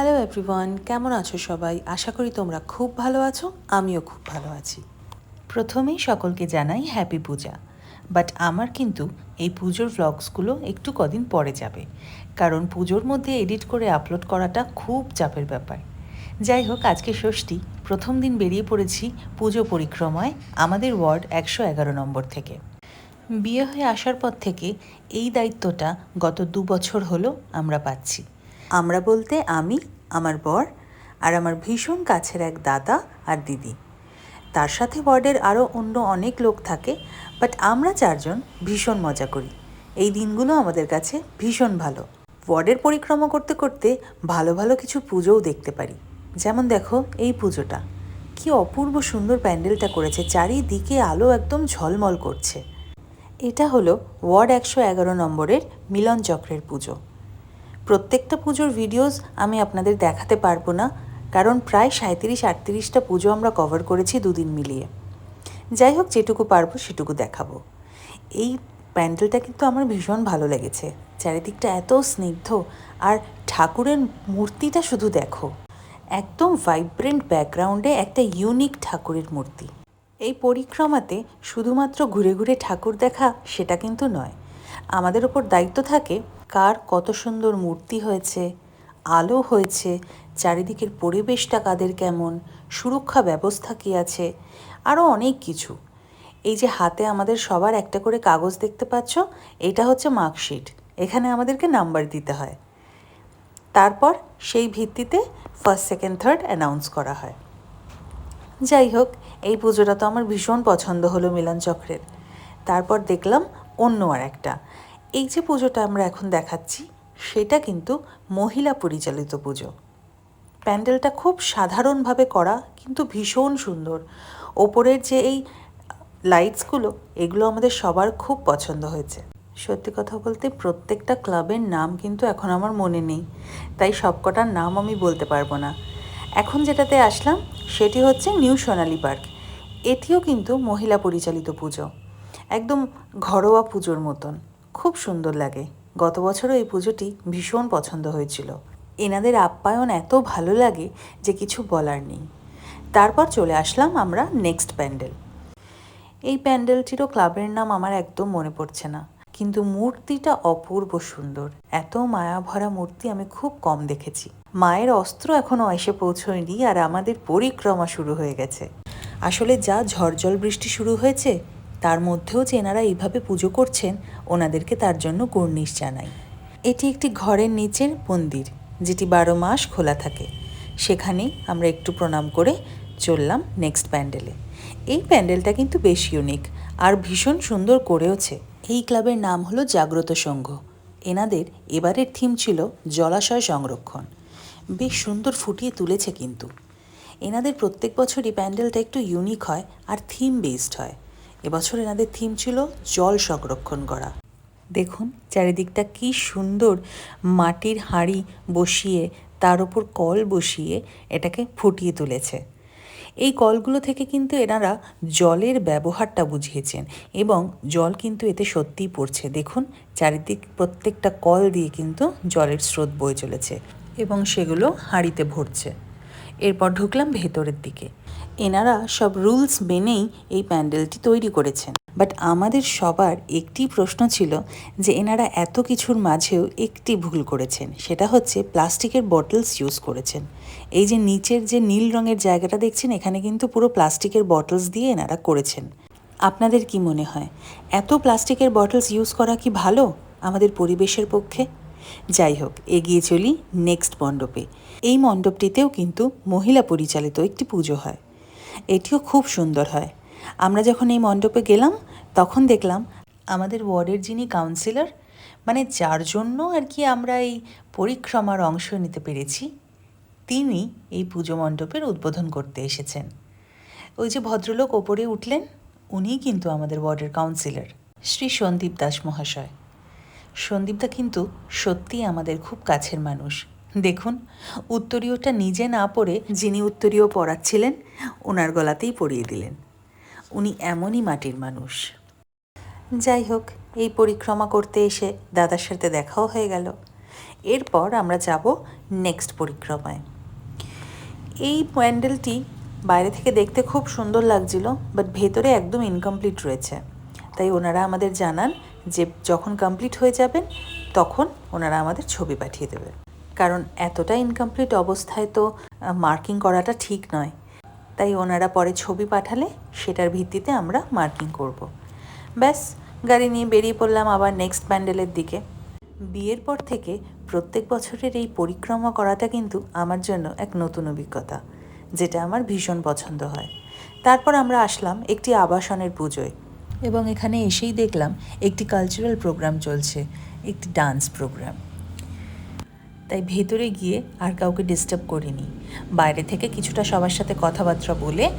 Hello everyone কেমন আছো সবাই? আশা করি তোমরা খুব ভালো আছো, আমিও খুব ভালো আছি। প্রথমেই সকলকে জানাই হ্যাপি পূজা বাট আমার কিন্তু এই পুজোর ভ্লগসগুলো একটু কদিন পরে যাবে। কারণ পুজোর মধ্যে এডিট করে আপলোড করাটা খুব চাপের ব্যাপার। যাই হোক, আজকে ষষ্ঠী। প্রথম দিন বেরিয়ে পড়েছি পুজো পরিক্রমায় আমাদের ওয়ার্ড একশো এগারো নম্বর থেকে। বিয়ে হয়ে আসার পর থেকে এই দায়িত্বটা গত দু বছর হলো আমরা পাচ্ছি। আমরা বলতে আমি, আমার বর আর আমার ভীষণ কাছের এক দাদা আর দিদি। তার সাথে ওয়ার্ডের আরও অন্য অনেক লোক থাকে, বাট আমরা চারজন ভীষণ মজা করি। এই দিনগুলো আমাদের কাছে ভীষণ ভালো। ওয়ার্ডের পরিক্রমা করতে করতে ভালো ভালো কিছু পুজোও দেখতে পারি। যেমন দেখো এই পুজোটা। কি অপূর্ব সুন্দর প্যান্ডেলটা করেছে, চারিদিকে আলো একদম ঝলমল করছে। এটা হলো ওয়ার্ড একশো এগারো নম্বরের মিলন চক্রের পুজো। প্রত্যেকটা পুজোর ভিডিওস আমি আপনাদের দেখাতে পারব না, কারণ প্রায় সাঁত্রিশ আটত্রিশটা পুজো আমরা কভার করেছি দুদিন মিলিয়ে। যাই হোক, যেটুকু পারব সেটুকু দেখাবো। এই প্যান্ডেলটা কিন্তু আমার ভীষণ ভালো লেগেছে। চারিদিকটা এত স্নিগ্ধ, আর ঠাকুরের মূর্তিটা শুধু দেখো। একদম ভাইব্রেন্ট ব্যাকগ্রাউন্ডে একটা ইউনিক ঠাকুরের মূর্তি। এই পরিক্রমাতে শুধুমাত্র ঘুরে ঘুরে ঠাকুর দেখা সেটা কিন্তু নয়। আমাদের ওপর দায়িত্ব থাকে কার কত সুন্দর মূর্তি হয়েছে, আলো হয়েছে, চারিদিকের পরিবেশটা কাদের কেমন, সুরক্ষা ব্যবস্থা কী আছে আরও অনেক কিছু। এই যে হাতে আমাদের সবার একটা করে কাগজ দেখতে পাচ্ছ, এটা হচ্ছে মার্কশিট, এখানে আমাদেরকে নাম্বার দিতে হয়। তারপর সেই ভিত্তিতে ফার্স্ট সেকেন্ড থার্ড অ্যানাউন্স করা হয়। যাই হোক, এই পুজোটা তো আমার ভীষণ পছন্দ হলো মিলন চক্রের। তারপর দেখলাম অন্য আর একটা এই যে পুজোটা আমরা এখন দেখাচ্ছি, সেটা কিন্তু মহিলা পরিচালিত পুজো। প্যান্ডেলটা খুব সাধারণভাবে করা, কিন্তু ভীষণ সুন্দর। ওপরের যে এই লাইটসগুলো, এগুলো আমাদের সবার খুব পছন্দ হয়েছে। সত্যি কথা বলতে প্রত্যেকটা ক্লাবের নাম কিন্তু এখন আমার মনে নেই, তাই সবকটার নাম আমি বলতে পারব না। এখন যেটাতে আসলাম, সেটি হচ্ছে নিউ সোনালি পার্ক। এটিও কিন্তু মহিলা পরিচালিত পুজো। একদম ঘরোয়া পুজোর মতন। খুব সুন্দর লাগে। গত বছরও এই পুজোটি ভীষণ পছন্দ হয়েছিল। এনাদের আপ্যায়ন এত ভালো লাগে যে কিছু বলার নেই। তারপর চলে আসলাম আমরা নেক্সট প্যান্ডেল। এই প্যান্ডেলটিরও ক্লাবের নাম আমার একদম মনে পড়ছে না। কিন্তু মূর্তিটা অপূর্ব সুন্দর। এত মায়া ভরা মূর্তি আমি খুব কম দেখেছি। মায়ের অস্ত্র এখনও এসে পৌঁছয়নি আর আমাদের পরিক্রমা শুরু হয়ে গেছে। আসলে যা ঝড়জল বৃষ্টি শুরু হয়েছে তার মধ্যেও যে এনারা এইভাবে পুজো করছেন, ওনাদেরকে তার জন্য কর্নিশ জানাই। এটি একটি ঘরের নিচের মন্দির, যেটি বারো মাস খোলা থাকে। সেখানেই আমরা একটু প্রণাম করে চললাম নেক্সট প্যান্ডেলে। এই প্যান্ডেলটা কিন্তু বেশ ইউনিক আর ভীষণ সুন্দর করেওছে। এই ক্লাবের নাম হলো জাগ্রত সংঘ। এনাদের এবারের থিম ছিল জলাশয় সংরক্ষণ। বেশ সুন্দর ফুটিয়ে তুলেছে কিন্তু। এনাদের প্রত্যেক বছরই প্যান্ডেলটা একটু ইউনিক হয় আর থিম বেসড হয়। এবছর এনাদের থিম ছিল জল সংরক্ষণ করা। দেখুন চারিদিকটা কি সুন্দর মাটির হাঁড়ি বসিয়ে, তার ওপর কল বসিয়ে এটাকে ফুটিয়ে তুলেছে। এই কলগুলো থেকে কিন্তু এনারা জলের ব্যবহারটা বুঝিয়েছেন এবং জল কিন্তু এতে সত্যিই পড়ছে। দেখুন চারিদিক প্রত্যেকটা কল দিয়ে কিন্তু জলের স্রোত বয়ে চলেছে এবং সেগুলো হাঁড়িতে ভরছে। এরপর ঢুকলাম ভেতরের দিকে। এনারা সব রুলস মেনেই এই প্যান্ডেলটি তৈরি করেছেন। বাট আমাদের সবার একটি প্রশ্ন ছিল যে এনারা এত কিছুর মাঝেও একটি ভুল করেছেন। সেটা হচ্ছে প্লাস্টিকের বটলস ইউজ করেছেন। এই যে নিচের যে নীল রঙের জায়গাটা দেখছেন, এখানে কিন্তু পুরো প্লাস্টিকের বটলস দিয়ে এনারা করেছেন। আপনাদের কি মনে হয়, এত প্লাস্টিকের বটলস ইউজ করা কি ভালো আমাদের পরিবেশের পক্ষে? যাই হোক, এগিয়ে চলি নেক্সট মণ্ডপে। এই মণ্ডপটিতেও কিন্তু মহিলা পরিচালিত একটি পুজো হয়। এটিও খুব সুন্দর হয়। আমরা যখন এই মণ্ডপে গেলাম, তখন দেখলাম আমাদের ওয়ার্ডের যিনি কাউন্সিলর মানে যার জন্য আর কি আমরা এই পরিক্রমার অংশ নিতে পেরেছি তিনি এই পুজো মণ্ডপের উদ্বোধন করতে এসেছেন। ওই যে ভদ্রলোক ওপরে উঠলেন, উনিই কিন্তু আমাদের ওয়ার্ডের কাউন্সিলর, শ্রী সন্দীপ দাস মহাশয়। সন্দীপদা কিন্তু সত্যিই আমাদের খুব কাছের মানুষ। দেখুন, উত্তরীয়টা নিজে না পড়ে যিনি উত্তরীয় পড়াচ্ছিলেন, ওনার গলাতেই পরিয়ে দিলেন। উনি এমনই মাটির মানুষ। যাই হোক, এই পরিক্রমা করতে এসে দাদার সাথে দেখাও হয়ে গেল। এরপর আমরা যাব নেক্সট পরিক্রমায়। এই প্যান্ডেলটি বাইরে থেকে দেখতে খুব সুন্দর লাগছিল বাট ভেতরে একদম ইনকমপ্লিট রয়েছে। তাই ওনারা আমাদের জানান যে যখন কমপ্লিট হয়ে যাবেন, তখন ওনারা আমাদের ছবি পাঠিয়ে দেবে কারণ এতটা ইনকমপ্লিট অবস্থায় তো মার্কিং করাটা ঠিক নয়। তাই ওনারা পরে ছবি পাঠালে সেটার ভিত্তিতে আমরা মার্কিং করব। ব্যাস, গাড়ি নিয়ে বেরিয়ে পড়লাম আবার নেক্সট প্যান্ডেলের দিকে। বিয়ের পর থেকে প্রত্যেক বছরের এই পরিক্রমা করাটা কিন্তু আমার জন্য এক নতুন অভিজ্ঞতা, যেটা আমার ভীষণ পছন্দ হয়। তারপর আমরা আসলাম একটি আবাসনের পুজোয় এবং এখানে এসেই দেখলাম একটি কালচারাল প্রোগ্রাম চলছে, একটি ডান্স প্রোগ্রাম তাই ভেতরে গিয়ে আর কাউকে ডিস্টার্ব করিনি। বাইরে থেকে কিছুটা সবার সাথে কথাবার্তা বলে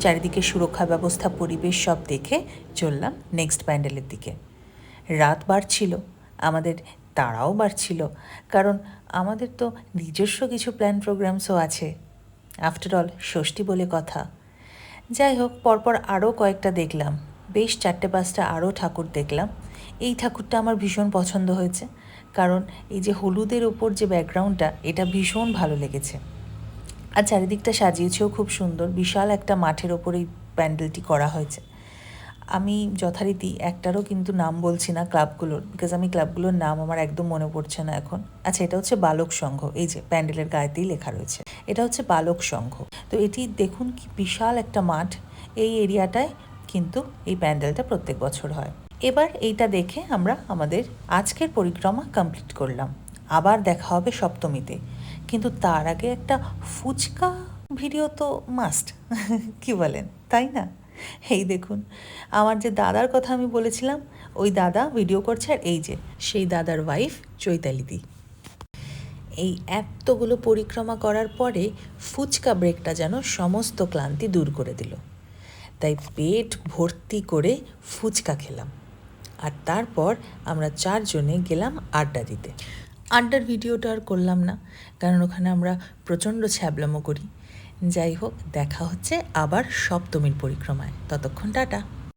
চারিদিকে সুরক্ষা ব্যবস্থা, পরিবেশ সব দেখে চললাম নেক্সট প্যান্ডেলের দিকে। রাত বাড়ছিল, আমাদের তাড়াও বাড়ছিল, কারণ আমাদের তো নিজস্ব কিছু প্ল্যান প্রোগ্রামসও আছে। আফটার অল ষষ্ঠী বলে কথা। যাই হোক, পরপর আরও কয়েকটা দেখলাম, বেশ চারটে পাঁচটা আরও ঠাকুর দেখলাম। এই ঠাকুরটা আমার ভীষণ পছন্দ হয়েছে। কারণ এই যে হলুদের ওপর যে ব্যাকগ্রাউন্ডটা, এটা ভীষণ ভালো লেগেছে। আর চারিদিকটা সাজিয়েছেও খুব সুন্দর, বিশাল একটা মাঠের ওপর এই প্যান্ডেলটি করা হয়েছে। আমি যথারীতি একটারও কিন্তু নাম বলছি না ক্লাবগুলোর বিকজ আমি ক্লাবগুলোর নাম আমার একদম মনে পড়ছে না এখন। আচ্ছা এটা হচ্ছে বালক সংঘ, এই যে প্যান্ডেলের গায়েতেই লেখা রয়েছে। এটা হচ্ছে বালক সংঘ। তো এটি দেখুন কি বিশাল একটা মাঠ, এই এরিয়াটায় কিন্তু এই প্যান্ডেলটা প্রত্যেক বছর হয়। এবার এইটা দেখে আমরা আমাদের আজকের পরিক্রমা কমপ্লিট করলাম। আবার দেখা হবে সপ্তমীতে। কিন্তু তার আগে একটা ফুচকা ভিডিও তো মাস্ট কি বলেন, তাই না? এই দেখুন, আমার যে দাদার কথা আমি বলেছিলাম, ওই দাদা ভিডিও করছে আর এই যে, সেই দাদার ওয়াইফ চৈতালিদি। এই এতগুলো পরিক্রমা করার পরে ফুচকা ব্রেকটা যেন সমস্ত ক্লান্তি দূর করে দিল। তাই পেট ভর্তি করে ফুচকা খেলাম। আর তারপর আমরা চারজনে গেলাম আড্ডা দিতে। আড্ডার ভিডিওটা আর করলাম না, কারণ ওখানে আমরা প্রচণ্ড ছ্যাবলামো করি। যাই হোক, দেখা হচ্ছে আবার সপ্তমীর পরিক্রমায়। ততক্ষণ টাটা।